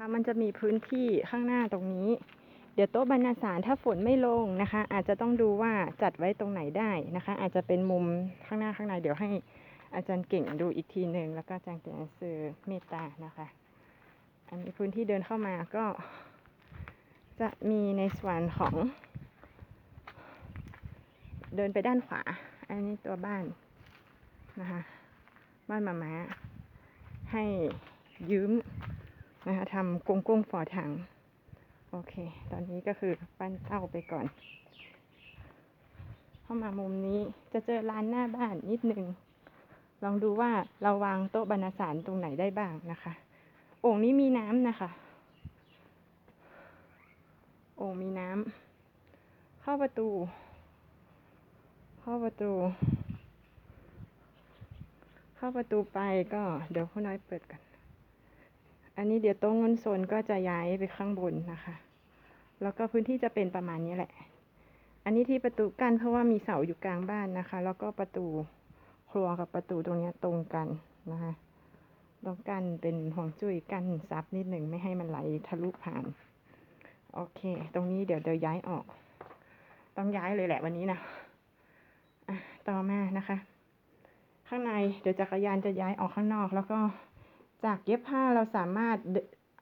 ค่ะมันจะมีพื้นที่ข้างหน้าตรงนี้ เดี๋ยวโต๊ะบรรณาสารถ้าฝนไม่ลงนะคะ อาจจะต้องดูว่าจัดไว้ตรงไหนได้นะคะ อาจจะเป็นมุมข้างหน้าข้างในเดี๋ยวให้อาจารย์เก่งดูอีกทีหนึ่งแล้วก็อาจารย์เก่งสื่อเมตตานะคะ อันนี้พื้นที่เดินเข้ามาก็ จะมีในส่วนของ เดินไปด้านขวา อันนี้ตัวบ้านนะคะ บ้านมาม้าให้ยืม นะคะทำกงกงฝอถัง โอเค ตอนนี้ก็คือปั้นเต้าไปก่อน เข้ามามุมนี้จะเจอร้านหน้าบ้านนิดนึง ลองดูว่าเราวางโต๊ะบรรณสารตรงไหนได้บ้างนะคะโอ่งนี้มีน้ำนะคะ โอ่งมีน้ำเข้าประตู เข้าประตู เข้าประตูไปก็เดี๋ยวคุณน้อยเปิดกัน อันนี้เดี๋ยวโต๊ะเงินโซนก็จะย้ายไปข้างบนนะคะ แล้วก็พื้นที่จะเป็นประมาณนี้แหละ อันนี้ที่ประตูกั้นเพราะว่ามีเสาอยู่กลางบ้านนะคะ แล้วก็ประตูครัวกับประตูตรงนี้ตรงกันนะคะต้องกั้นเป็นห่วงจุ้ยกั้นซับนิดหนึ่งไม่ให้มันไหลทะลุผ่าน โอเค ตรงนี้เดี๋ยวเดี๋ยวย้ายออก ต้องย้ายเลยแหละวันนี้นะอะต่อมานะคะ ข้างในเดี๋ยวจักรยานจะย้ายออกข้างนอกแล้วก็ จากเย็บผ้าเราสามารถ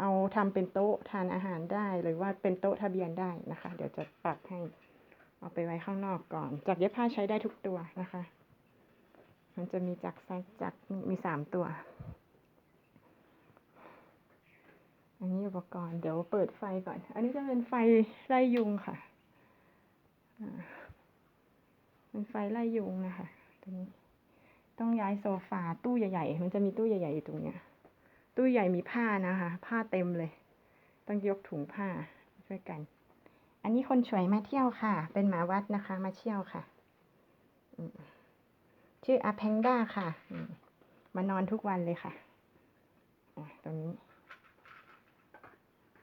เอาทำเป็นโต๊ะทานอาหารได้หรือว่าเป็นโต๊ะทะเบียนได้นะคะ เดี๋ยวจะปรับให้เอาไปไว้ข้างนอกก่อน จากเย็บผ้าใช้ได้ทุกตัวนะคะ มันจะมีจักรไซจักรมีสามตัว อันนี้อุปกรณ์เดี๋ยวเปิดไฟก่อน อันนี้จะเป็นไฟไล่ยุงค่ะเป็นไฟไล่ยุงนะคะตัวนี้ต้องย้ายโซฟาตู้ใหญ่ๆ มันจะมีตู้ใหญ่ๆอยู่ตรงเนี้ย ตู้ใหญ่มีผ้านะคะ ผ้าเต็มเลย ต้องยกถุงผ้าช่วยกัน อันนี้คนสวยมาเที่ยวค่ะ เป็นหมาวัดนะคะ มาเที่ยวค่ะ ชื่ออาแพงด้าค่ะ มานอนทุกวันเลยค่ะตรงนี้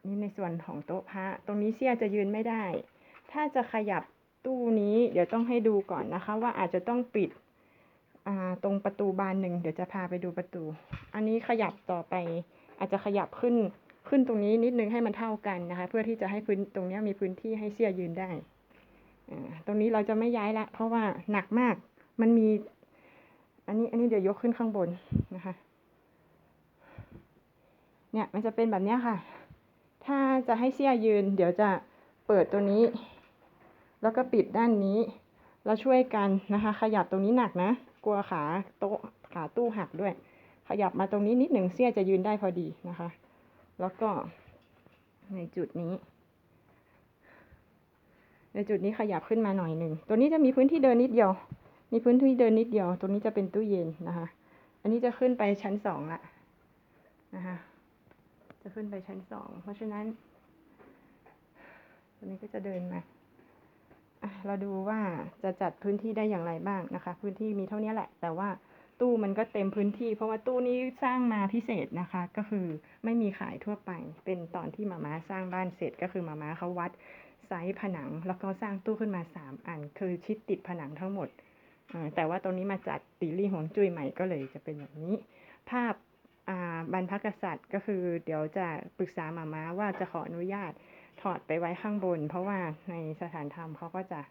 นี่ในส่วนของโต๊ะพระตรงนี้เสียจะยืนไม่ได้ ถ้าจะขยับตู้นี้ เดี๋ยวต้องให้ดูก่อนนะคะ ว่าอาจจะต้องปิด ตรงประตูบานหนึ่งเดี๋ยวจะพาไปดูประตู อันนี้ขยับต่อไป อาจจะขยับขึ้นขึ้นตรงนี้นิดนึงให้มันเท่ากันนะคะ เพื่อที่จะให้พื้นตรงนี้มีพื้นที่ให้เสี้ยยืนได้ตรงนี้เราจะไม่ย้ายละ เพราะว่าหนักมากมันมี อันนี้อันนี้เดี๋ยวยกขึ้นข้างบนนะคะ เนี่ยมันจะเป็นแบบนี้ค่ะ ถ้าจะให้เสี้ยยืน เดี๋ยวจะเปิดตัวนี้ แล้วก็ปิดด้านนี้ แล้วช่วยกันนะคะ ขยับตรงนี้หนักนะ กลัวขาโต๊ะขาตู้หักด้วย ขยับมาตรงนี้นิดหนึ่งเสี้ยจะยืนได้พอดีนะคะ แล้วก็ในจุดนี้ ในจุดนี้ขยับขึ้นมาหน่อยหนึ่ง ตัวนี้จะมีพื้นที่เดินนิดเดียว มีพื้นที่เดินนิดเดียวตรงนี้จะเป็นตู้เย็นนะคะ อันนี้จะขึ้นไปชั้นสองละนะคะ จะขึ้นไปชั้นสอง เพราะฉะนั้น ตัวนี้ก็จะเดินมา เราดูว่าจะจัดพื้นที่ได้อย่างไรบ้างนะคะ พื้นที่มีเท่านี้แหละ แต่ว่าตู้มันก็เต็มพื้นที่ เพราะว่าตู้นี้สร้างมาพิเศษนะคะ ก็คือไม่มีขายทั่วไป เป็นตอนที่มาม่าสร้างบ้านเสร็จก็คือมาม่าเขาวัดไซส์ผนัง แล้วก็สร้างตู้ขึ้นมาสามอัน คือชิดติดผนังทั้งหมด แต่ว่าตรงนี้มาจัดตีรี่หงจุ้ยใหม่ก็เลยจะเป็นแบบนี้ ภาพบรรพกษัตริย์ก็คือเดี๋ยวจะปรึกษามาม่าว่าจะขออนุญาต ถอดไปไว้ข้างบน เพราะว่าในสถานธรรมเขาก็จะ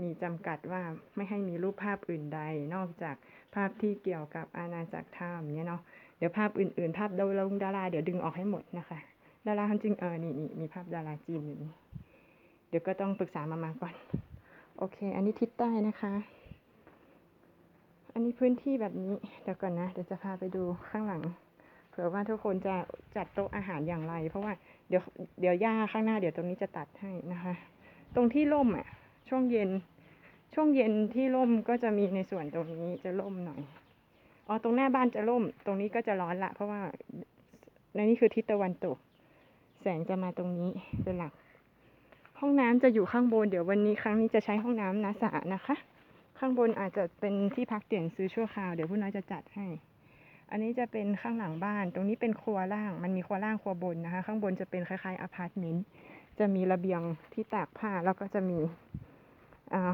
มีจำกัดว่าไม่ให้มีรูปภาพอื่นใด นอกจากภาพที่เกี่ยวกับอาณาจักรธรรมเนี่ยเนาะเดี๋ยวภาพอื่นๆ ภาพดาราดาราเดี๋ยวดึงออกให้หมดนะคะดาราจริงเออนี่นี่มีภาพดาราจีนอยู่นี่เดี๋ยวก็ต้องปรึกษามามาก่อน โอเค อันนี้ทิศใต้นะคะ อันนี้พื้นที่แบบนี้เดี๋ยวก่อนนะเดี๋ยวจะพาไปดูข้างหลัง ผื่อว่าทุกคนจะจัดโต๊ะอาหารอย่างไร เพราะว่าเดี๋ยวเดี๋ยวย่าข้างหน้าเดี๋ยวตรงนี้จะตัดให้นะคะ ตรงที่ร่มอะ ช่วงเย็น ช่วงเย็นที่ร่มก็จะมีในส่วนตรงนี้จะร่มหน่อยอ๋อตรงหน้าบ้านจะร่ม ตรงนี้ก็จะร้อนละ เพราะว่าในนี้คือทิศตะวันตก แสงจะมาตรงนี้เป็นหลัก ห้องน้ำจะอยู่ข้างบน เดี๋ยววันนี้ครั้งนี้จะใช้ห้องน้ำนาสานะคะ ข้างบนอาจจะเป็นที่พักเตียงซื้อชั่วคราวเดี๋ยวผู้น้อยจะจัดให้ อันนี้จะเป็นข้างหลังบ้าน ตรงนี้เป็นครัวล่าง มันมีครัวล่างครัวบนนะคะ ข้างบนจะเป็นคล้ายๆอพาร์ตเมนต์ จะมีระเบียงที่ตากผ้า แล้วก็จะมี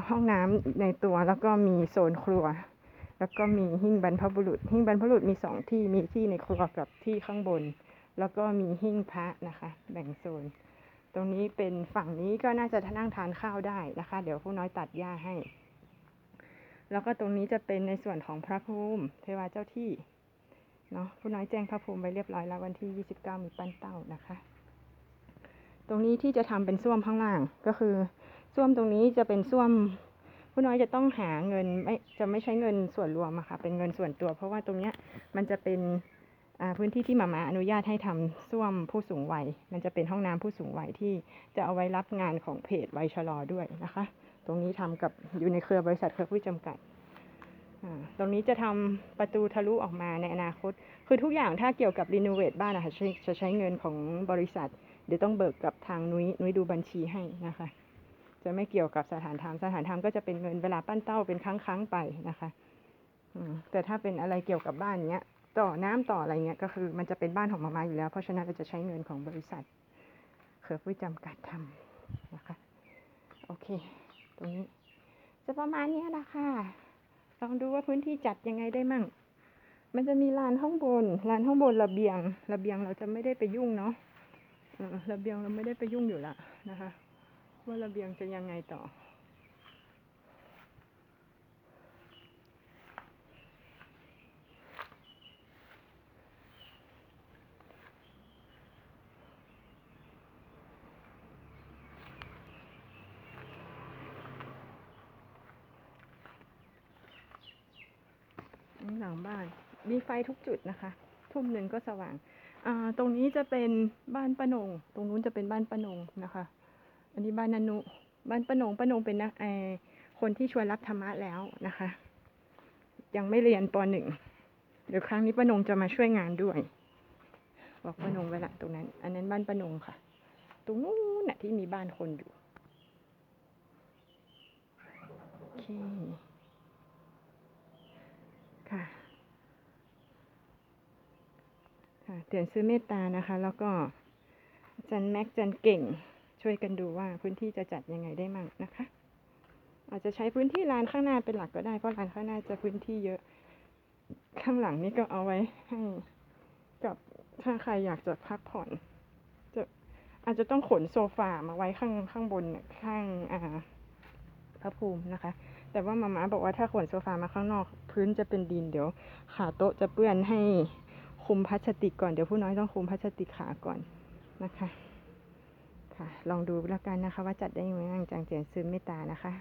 ห้องน้ำในตัว แล้วก็มีโซนครัว แล้วก็มีหิ้งบรรพบุรุษ หิ้งบรรพบุรุษมีสองที่ มีที่ในครัวกับที่ข้างบน แล้วก็มีหิ้งพระนะคะ แบ่งโซน ตรงนี้เป็นฝั่งนี้ก็น่าจะนั่งทานข้าวได้นะคะ เดี๋ยวผู้น้อยตัดหญ้าให้ แล้วก็ตรงนี้จะเป็นในส่วนของพระภูมิ เทวาเจ้าที่ เนาะผู้น้อยแจ้งพระภูมิไว้เรียบร้อยแล้ววันที่ 29 มีปั้นเต้านะคะ ตรงนี้ที่จะทำเป็นส้วมข้างล่างก็คือส้วมตรงนี้จะเป็นส้วม ผู้น้อยจะต้องหาเงินไม่จะไม่ใช้เงินส่วนรวมอะค่ะเป็นเงินส่วนตัว เพราะว่าตรงเนี้ยมันจะเป็นอ่าพื้นที่ที่มามาอนุญาตให้ทำส้วมผู้สูงวัย มันจะเป็นห้องน้ำผู้สูงวัยที่จะเอาไว้รับงานของเพจวัยชะลอด้วยนะคะ ตรงนี้ทำกับอยู่ในเครือบริษัทเครือผู้จำกัดอ่ ตรงนี้จะทำประตูทะลุออกมาในอนาคต คือทุกอย่างถ้าเกี่ยวกับรีโนเวทบ้านอะคะใช้จะใช้เงินของบริษัท เดี๋ยวต้องเบิกกับทางนุ้ยนุ้ยดูบัญชีให้นะคะ จะไม่เกี่ยวกับสถานธรรมสถานธรรมก็จะเป็นเงินเวลาปั้นเต้าเป็นครั้งครั้งๆไปนะคะแต่ถ้าเป็นอะไรเกี่ยวกับบ้านเนี้ย ต่อน้ำต่ออะไรเงี้ยก็คือมันจะเป็นบ้านของมามาอยู่แล้ว เพราะฉะนั้นเราจะใช้เงินของบริษัทเครือผู้จำกัดทำนะคะ โอเค ตรงนี้จะประมาณนี้ละค่ะ ลองดูว่าพื้นที่จัดยังไงได้มั่ง มันจะมีลานข้างบน ลานข้างบนระเบียง ระเบียงเราจะไม่ได้ไปยุ่งเนาะระเบียงเราไม่ได้ไปยุ่งอยู่ละนะคะ ว่าระเบียงจะยังไงต่อ หลังบ้าน มีไฟทุกจุดนะคะ ทุ่มหนึ่งก็สว่าง อ่า ตรงนี้จะเป็นบ้านป้านง ตรงนู้นจะเป็นบ้านป้านงนะคะ อันนี้บ้านนันุ บ้านป้านงป้านงเป็นนักไอคนที่ชวนรับธรรมะแล้วนะคะ ยังไม่เรียนปหนึ่งเดี๋ยวครั้งนี้ป้านงจะมาช่วยงานด้วย บอกป้านงไว้ละตรงนั้น อันนั้นบ้านป้านงค่ะ ตรงนู้นน่ะที่มีบ้านคนอยู่ โอเค ค่ะ ค่ะ เตือนซื้อเมตตานะคะ แล้วก็จันแม็กจันเก่ง ช่วยกันดูว่าพื้นที่จะจัดยังไงได้มั่งนะคะ อาจจะใช้พื้นที่ลานข้างหน้าเป็นหลักก็ได้เพราะลานข้างหน้าจะพื้นที่เยอะ ข้างหลังนี่ก็เอาไว้ให้กับถ้าใครอยากจะพักผ่อนจะอาจจะต้องขนโซฟามาไว้ข้างข้างบนข้างอ่าพระภูมินะคะ แต่ว่ามาม่าบอกว่าถ้าขนโซฟามาข้างนอก พื้นจะเป็นดินเดี๋ยวขาโต๊ะจะเปื้อนให้ คุมพลาสติกก่อน เดี๋ยวผู้น้อยต้องคุมพลาสติกขาก่อนนะคะ ค่ะ ลองดูแล้วกันนะคะ ว่าจัดได้ยังไงบ้างจางเจียนซื้อเมตตานะคะ